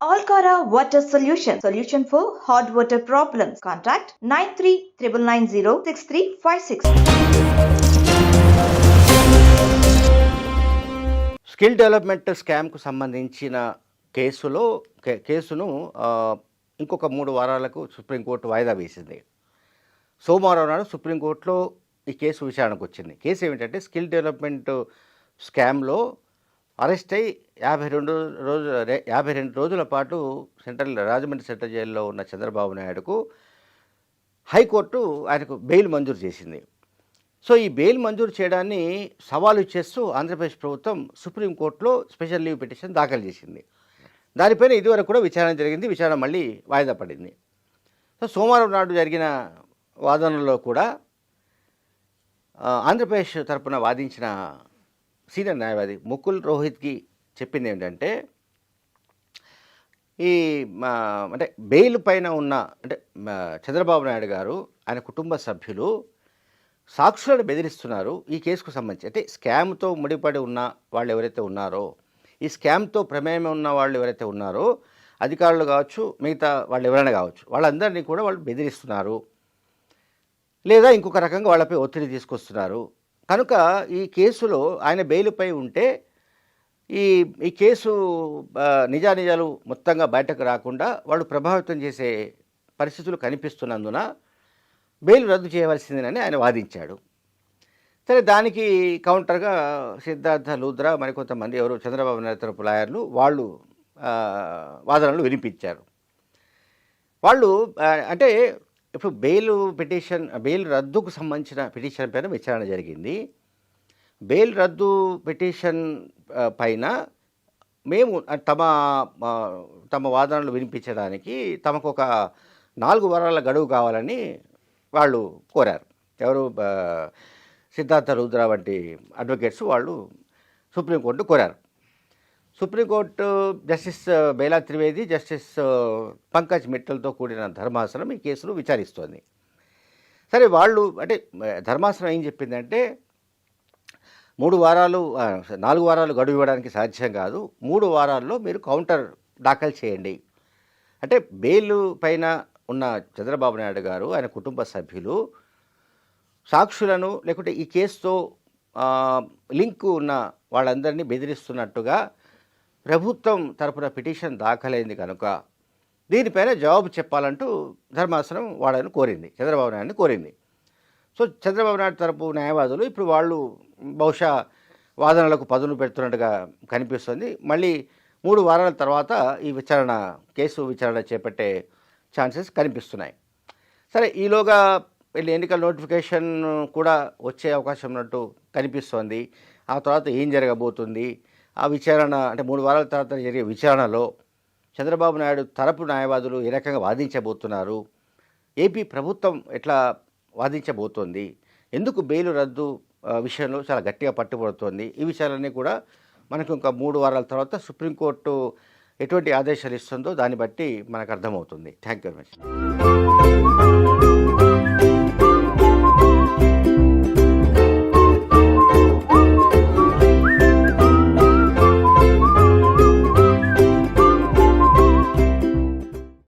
Alcora Water Solution. Solution for hot water problems. Contact 9399063566. Skill development స్కామ్కు సంబంధించిన కేసులో కేసును ఇంకొక మూడు వారాలకు సుప్రీంకోర్టు వాయిదా వేసింది సోమవారం నాడు సుప్రీంకోర్టులో ఈ కేసు విచారణకు వచ్చింది కేసు ఏమిటంటే స్కిల్ డెవలప్మెంట్ స్కామ్లో అరెస్ట్ అయి యాభై రెండు రోజు యాభై రెండు రోజుల పాటు సెంట్రల్ రాజమండ్రి సెంట్రల్ జైల్లో ఉన్న చంద్రబాబు నాయుడుకు హైకోర్టు ఆయనకు బెయిల్ మంజూరు చేసింది. సో ఈ బెయిల్ మంజూరు చేయడాన్ని సవాలు చేస్తూ ఆంధ్రప్రదేశ్ ప్రభుత్వం సుప్రీంకోర్టులో స్పెషల్ లీవ్ పిటిషన్ దాఖలు చేసింది. దానిపైన ఇదివరకు కూడా విచారణ జరిగింది. విచారణ మళ్ళీ వాయిదా పడింది. సో సోమవారం నాడు జరిగిన వాదనలో కూడా ఆంధ్రప్రదేశ్ తరపున వాదించిన సీనియర్ న్యాయవాది ముకుల్ రోహిత్కి చెప్పింది ఏంటంటే ఈ మా అంటే బెయిల్ పైన ఉన్న అంటే చంద్రబాబు నాయుడు గారు ఆయన కుటుంబ సభ్యులు సాక్షులను బెదిరిస్తున్నారు ఈ కేసుకు సంబంధించి. అంటే స్కామ్తో ముడిపడి ఉన్న వాళ్ళు ఎవరైతే ఉన్నారో ఈ స్కామ్తో ప్రమేయం ఉన్న వాళ్ళు ఎవరైతే ఉన్నారో అధికారులు కావచ్చు మిగతా వాళ్ళు ఎవరైనా కావచ్చు వాళ్ళందరినీ కూడా వాళ్ళు బెదిరిస్తున్నారు. లేదా ఇంకొక రకంగా వాళ్ళపై ఒత్తిడి తీసుకొస్తున్నారు. కనుక ఈ కేసులో ఆయన బెయిల్పై ఉంటే ఈ ఈ కేసు నిజానిజాలు మొత్తంగా బయటకు రాకుండా వాళ్ళు ప్రభావితం చేసే పరిస్థితులు కనిపిస్తున్నందున బెయిల్ రద్దు చేయవలసిందేనని ఆయన వాదించాడు. సరే దానికి కౌంటర్గా సిద్ధార్థ లూద్రా మరికొంతమంది ఎవరు చంద్రబాబు నాయుడు తరపు లాయర్లు వాళ్ళు వాదనలు వినిపించారు. వాళ్ళు అంటే ఇప్పుడు బెయిల్ పిటిషన్ బెయిల్ రద్దుకు సంబంధించిన పిటిషన్ పైన విచారణ జరిగింది. బెయిల్ రద్దు పిటిషన్ పైన మేము తమ తమ వాదనలు వినిపించడానికి తమకు ఒక నాలుగు వారాల గడువు కావాలని వాళ్ళు కోరారు. ఎవరు సిద్ధార్థ రుద్ర వంటి అడ్వకేట్స్ వాళ్ళు సుప్రీంకోర్టు కోరారు. Supreme court justice Bela Trivedi justice Pankaj మిట్టల్తో కూడిన ధర్మాసనం ఈ కేసును విచారిస్తోంది. సరే వాళ్ళు అంటే ధర్మాసనం ఏం చెప్పిందంటే మూడు వారాలు నాలుగు వారాలు గడువు ఇవ్వడానికి సాధ్యం కాదు మూడు వారాల్లో మీరు కౌంటర్ దాఖలు చేయండి. అంటే బెయిల్ పైన ఉన్న చంద్రబాబు నాయుడు గారు ఆయన కుటుంబ సభ్యులు సాక్షులను లేకుంటే ఈ కేసుతో లింక్ ఉన్న వాళ్ళందరినీ బెదిరిస్తున్నట్టుగా ప్రభుత్వం తరపున పిటిషన్ దాఖలైంది కనుక దీనిపైన జవాబు చెప్పాలంటూ ధర్మాసనం వాళ్ళని కోరింది చంద్రబాబు నాయుడిని కోరింది. సో చంద్రబాబు నాయుడు తరపు న్యాయవాదులు ఇప్పుడు వాళ్ళు బహుశా వాదనలకు పదును పెడుతున్నట్టుగా కనిపిస్తుంది. మళ్ళీ మూడు వారాల తర్వాత ఈ విచారణ కేసు విచారణ చేపట్టే ఛాన్సెస్ కనిపిస్తున్నాయి. సరే ఈలోగా వెళ్ళి ఎన్నికల నోటిఫికేషన్ కూడా వచ్చే అవకాశం ఉన్నట్టు కనిపిస్తోంది. ఆ తర్వాత ఏం జరగబోతుంది? ఆ విచారణ అంటే మూడు వారాల తర్వాత జరిగే విచారణలో చంద్రబాబు నాయుడు తరపు న్యాయవాదులు ఏ రకంగా వాదించబోతున్నారు? ఏపీ ప్రభుత్వం ఎట్లా వాదించబోతోంది? ఎందుకు బెయిల్ రద్దు విషయంలో చాలా గట్టిగా పట్టుబడుతోంది? ఈ విషయాలన్నీ కూడా మనకు ఇంకా మూడు వారాల తర్వాత సుప్రీంకోర్టు ఎటువంటి ఆదేశాలు ఇస్తుందో దాన్ని బట్టి మనకు అర్థమవుతుంది. Thank you very much